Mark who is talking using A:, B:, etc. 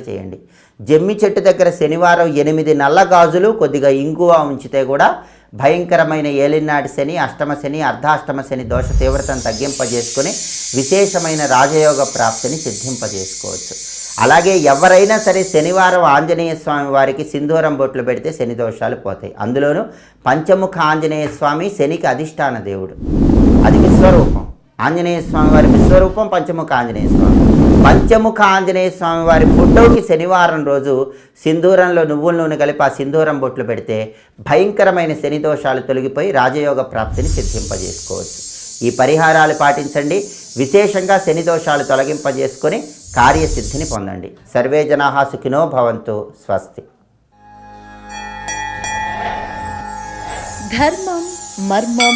A: చేయండి. జమ్మి చెట్టు దగ్గర శనివారం ఎనిమిది నల్ల గాజులు కొద్దిగా ఇంగువ ఉంచితే కూడా భయంకరమైన ఏలినాటి శని అష్టమ శని అర్ధాష్టమ శని దోష తీవ్రతను తగ్గింపజేసుకొని విశేషమైన రాజయోగ ప్రాప్తిని సిద్ధింపజేసుకోవచ్చు. అలాగే ఎవరైనా సరే శనివారం ఆంజనేయ స్వామి వారికి సింధూరం బొట్లు పెడితే శని దోషాలు పోతాయి. అందులోనూ పంచముఖ ఆంజనేయ స్వామి శనికి అధిష్టాన దేవుడు. అది విశ్వరూపం. ఆంజనేయ స్వామి వారి విశ్వరూపం పంచముఖ ఆంజనేయ స్వామి. పంచముఖ ఆంజనేయ స్వామి వారి ఫోటోకి శనివారం రోజు సింధూరంలో నువ్వుల నూనె కలిపి ఆ సింధూరం బొట్లు పెడితే భయంకరమైన శని దోషాలు తొలగిపోయి రాజయోగ ప్రాప్తిని సిద్ధింపజేసుకోవచ్చు. ఈ పరిహారాలు పాటించండి. విశేషంగా శని దోషాలు తొలగింపజేసుకొని కార్యసిద్ధిని పొందండి. సర్వే జనాహా సుఖినో భవంతు. స్వస్తి.
B: ధర్మం మర్మం